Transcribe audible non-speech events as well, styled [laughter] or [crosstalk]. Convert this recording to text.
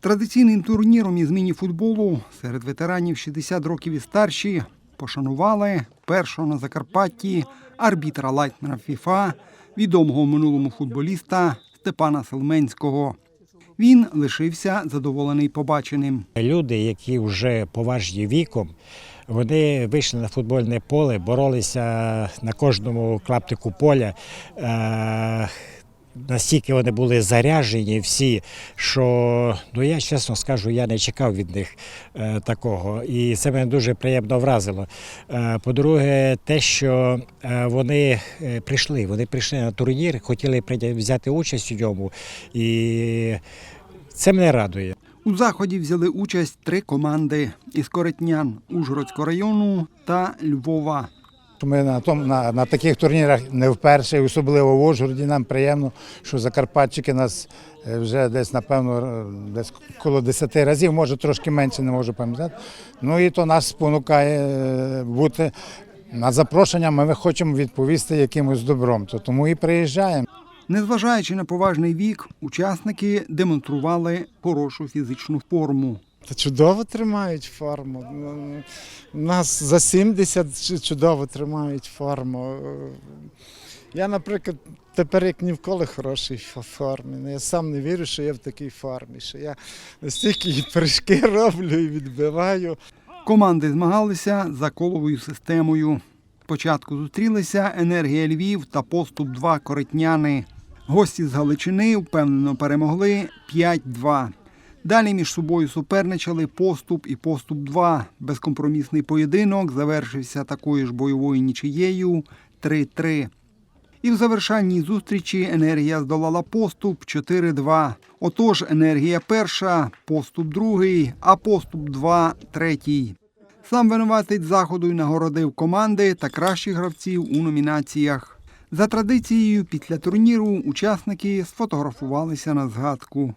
Традиційним турніром із міні-футболу серед ветеранів 60 років і старші пошанували першого на Закарпатті арбітра Лайтмера ФІФА, відомого в минулому футболіста Степана Селменського. Він лишився задоволений побаченим. Люди, які вже поважні віком, вони вийшли на футбольне поле, боролися на кожному клаптику поля. Настільки вони були заряжені всі, що ну я чесно скажу, я не чекав від них е, такого. І це мене дуже приємно вразило. Е, по-друге, те, що е, вони е, прийшли, вони прийшли на турнір, хотіли взяти участь у ньому, і це мене радує. У заході взяли участь три команди із Коротнян Ужгородського району та Львова. Ми на, том, на, на таких турнірах не вперше, особливо в Ужгороді. Нам приємно, що закарпатчики нас е, вже десь, напевно, десь коло 10 разів, може трошки менше, не можу пам'ятати. Ну і то нас спонукає е, бути на запрошення. Ми хочемо відповісти якимось добром. То тому і приїжджаємо. Незважаючи на поважний вік, учасники демонстрували хорошу фізичну форму. Та чудово тримають форму. Нас за 70 чудово тримають форму. Я, наприклад, тепер як ні в коли хороший ф- формі. Ну, Я сам не вірю, що я в такій формі, що я настільки і прыжки [laughs] роблю і відбиваю. Команди змагалися за коловою системою. Спочатку зустрілися енергія Львів та поступ 2 коритняни. Гості з Галичини впевнено перемогли 5-2. Далі між собою суперничали поступ і поступ 2. Безкомпромісний поєдинок завершився такою ж бойовою нічиєю 3-3. І в завершальній зустрічі енергія здолала поступ 4-2. Отож, енергія перша, поступ другий, а поступ 2 третій. Сам винуватець заходу й нагородив команди та кращих гравців у номінаціях. За традицією, після турніру учасники сфотографувалися на згадку.